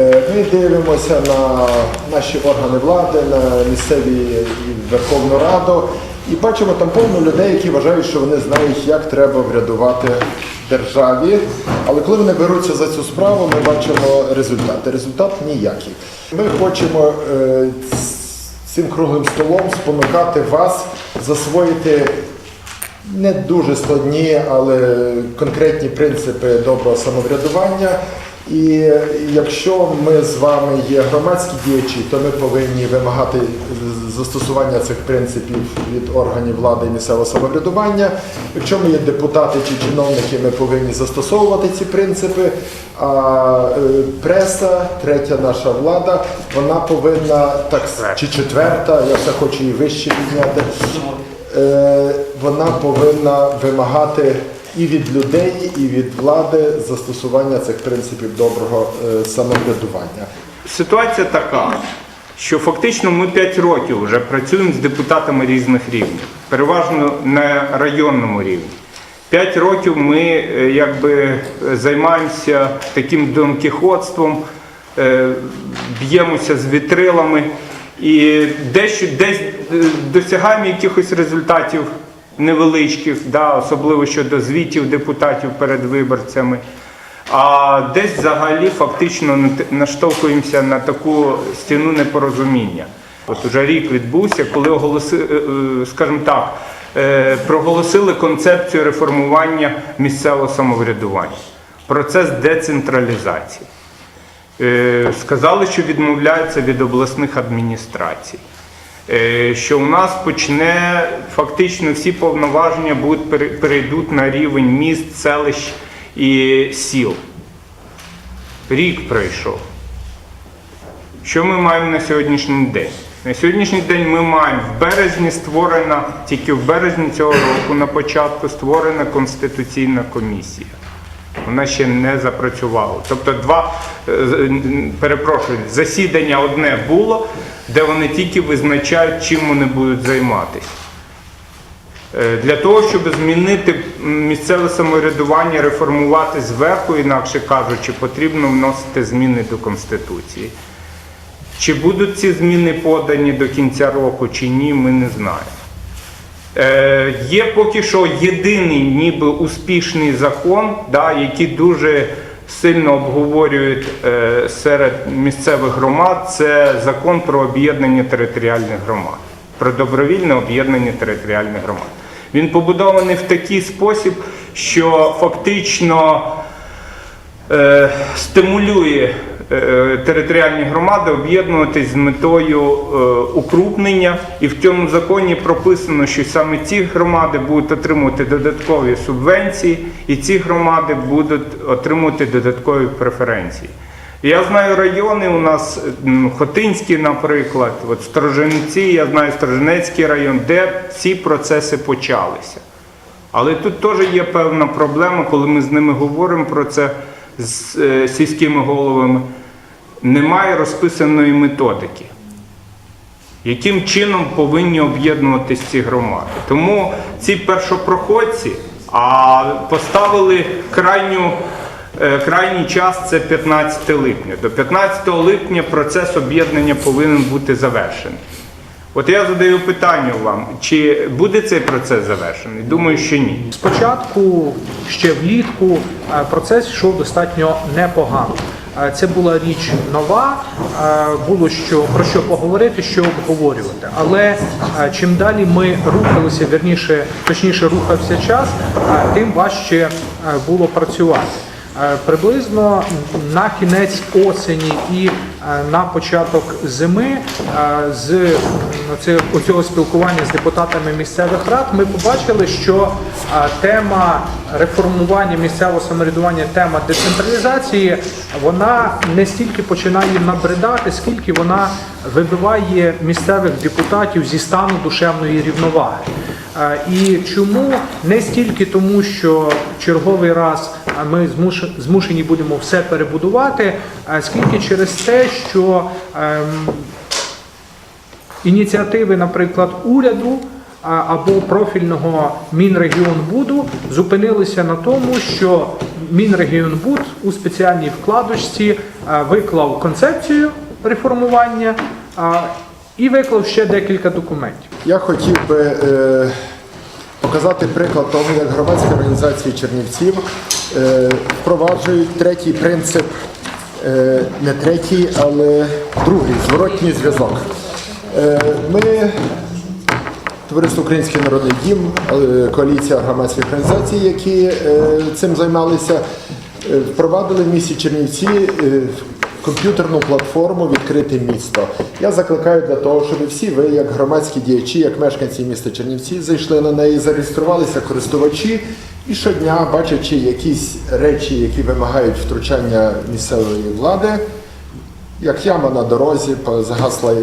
Е, Ми дивимося на наші органи влади, на місцеві і Верховну Раду і бачимо там повно людей, які вважають, що вони знають, як треба врядувати державі. Але коли вони беруться за цю справу, ми бачимо результати. Результат ніякий. Ми хочемо е, цим круглим столом спонукати вас засвоїти не дуже складні, але конкретні принципи доброго самоврядування. І якщо ми з вами є громадські діячі, то ми повинні вимагати застосування цих принципів від органів влади і місцевого самоврядування. Якщо ми є депутати чи чиновники, ми повинні застосовувати ці принципи. А е, преса, третя наша влада, вона повинна так чи четверта, я все хочу її вище підняти. Е, вона повинна вимагати і від людей, і від влади застосування цих принципів доброго е, самоврядування. Ситуація така, що фактично ми 5 років вже працюємо з депутатами різних рівнів, переважно на районному рівні. 5 років ми е, якби займаємося таким домкіхотством, е, б'ємося з вітрилами і дещо десь досягаємо якихось результатів невеличких, да, особливо щодо звітів депутатів перед виборцями. А десь взагалі фактично наштовхуємося на таку стіну непорозуміння. От уже рік відбувся, коли оголосили, скажімо так, е, проголосили концепцію реформування місцевого самоврядування, процес децентралізації. Е, Сказали, що відмовляються від обласних адміністрацій. Е, Що у нас почне фактично всі повноваження будуть пере- перейдуть на рівень міст, селищ і сіл. Рік пройшов. Що ми маємо на сьогоднішній день? На сьогоднішній день ми маємо в березні створена, тільки в березні цього року на початку створена конституційна комісія. Вона ще не запрацювала. Тобто, два е, перепрошую, засідання одне було, де вони тільки визначають, чим вони будуть займатися. Е, Для того, щоб змінити місцеве самоврядування, реформувати зверху, інакше кажучи, потрібно вносити зміни до Конституції. Чи будуть ці зміни подані до кінця року, чи ні, ми не знаємо. Е, є поки що єдиний ніби успішний закон, да, який дуже сильно обговорюють е, серед місцевих громад, це закон про об'єднання територіальних громад, про добровільне об'єднання територіальних громад. Він побудований в такий спосіб, що фактично е, стимулює територіальні громади об'єднуватись з метою е, укрупнення. І в цьому законі прописано, що саме ці громади будуть отримувати додаткові субвенції, і ці громади будуть отримувати додаткові преференції. Я знаю райони у нас Хотинський, наприклад, от Сторожинці, я знаю Сторожинецький район, де ці процеси почалися. Але тут теж є певна проблема, коли ми з ними говоримо про це з е, сільськими головами. Немає розписаної методики, яким чином повинні об'єднуватись ці громади. Тому ці першопроходці а поставили крайню, е, крайній час це 15 липня. До 15 липня процес об'єднання повинен бути завершений. От я задаю питання вам, чи буде цей процес завершений? Думаю, що ні. Спочатку, ще влітку, е, процес йшов достатньо непогано. Е, Це була річ нова, е, було що про що поговорити, що обговорювати. Але е, чим далі ми рухалися, верніше точніше рухався час, тим важче було працювати. Е, Приблизно на кінець осені і е, на початок зими е, з оце- спілкування з депутатами місцевих рад ми побачили, що тема реформування місцевого самоврядування, тема децентралізації, вона не стільки починає набридати, скільки вона вибиває місцевих депутатів зі стану душевної рівноваги. І чому? Не стільки тому, що черговий раз ми змушені будемо все перебудувати, а скільки через те, що ем, ініціативи, наприклад, уряду або профільного Мінрегіонбуду зупинилися на тому, що Мінрегіонбуд у спеціальній вкладочці виклав концепцію реформування і виклав ще декілька документів. Я хотів би е, показати приклад того, як громадські організації Чернівців е, впроваджують третій принцип, е, не третій, але другий зворотній зв'язок. Е, ми Товариство Український народний дім, е, коаліція громадських організацій, які е, цим займалися, е, впровадили в місті Чернівці комп'ютерну платформу Відкрите місто. Я закликаю для того, щоб всі ви, як громадські діячі, як мешканці міста Чернівці, зайшли на неї, зареєструвалися користувачі і щодня, бачачи якісь речі, які вимагають втручання місцевої влади, як яма на дорозі, загасла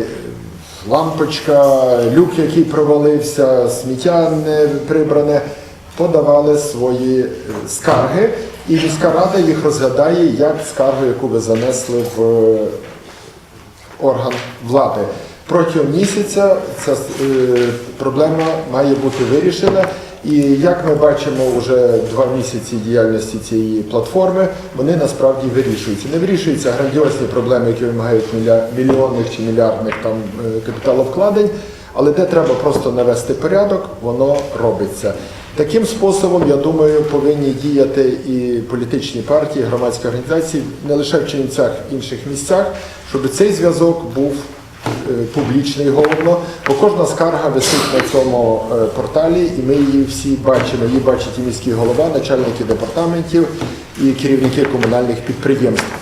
лампочка, люк, який провалився, сміття не прибране, подавали свої е, скарги, і міська рада їх розглядає як скаргу, яку ви занесли в е, орган влади. Протягом місяця ця е, проблема має бути вирішена. І як ми бачимо, вже два місяці діяльності цієї платформи, вони насправді вирішуються. Не вирішуються грандіозні проблеми, які вимагають мільйонних чи мільярдних там капіталовкладень, але де треба просто навести порядок, воно робиться. Таким способом, я думаю, повинні діяти і політичні партії, і громадські організації не лише в Чернівцях, в інших місцях, щоб цей зв'язок був е, публічний головно, бо кожна скарга висить на цьому е, порталі, і ми її всі бачимо. Її бачить і міський голова, начальники департаментів і керівники комунальних підприємств.